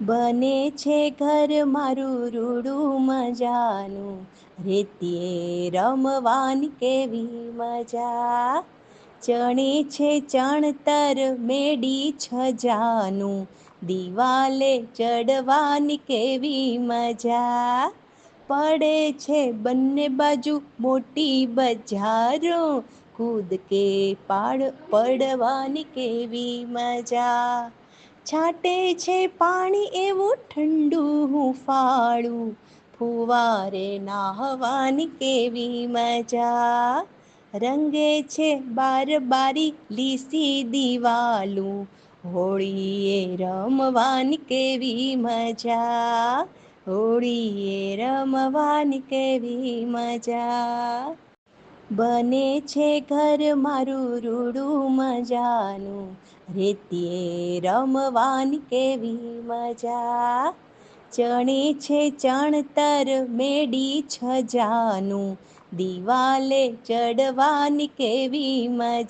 બને છે ઘર મારું રૂડું મજાનું. રેતીએ રમવાની કેવી મજા. ચણે છે ચણતર મેડી છજાનું. દિવાલે ચડવાની કેવી મજા. પડે છે બંને બાજુ મોટી બજારો. કૂદ કે પાડ પડવાની કેવી મજા. છાંટે છે પાણી એવું ઠંડુ હુંફાળું ફુવારે નાહવાની કેવી મજા. રંગે છે બાર બારી લીસી દિવાલું. હોળીએ રમવાની કેવી મજા. હોળીએ રમવાની કેવી મજા. બને છે ઘર મારું રૂડું મજાનું. રેતીએ રમવાની કેવી મજા. ચણે છે ચણતર મેડી છજાનું. દિવાલે ચડવાની કેવી મજા.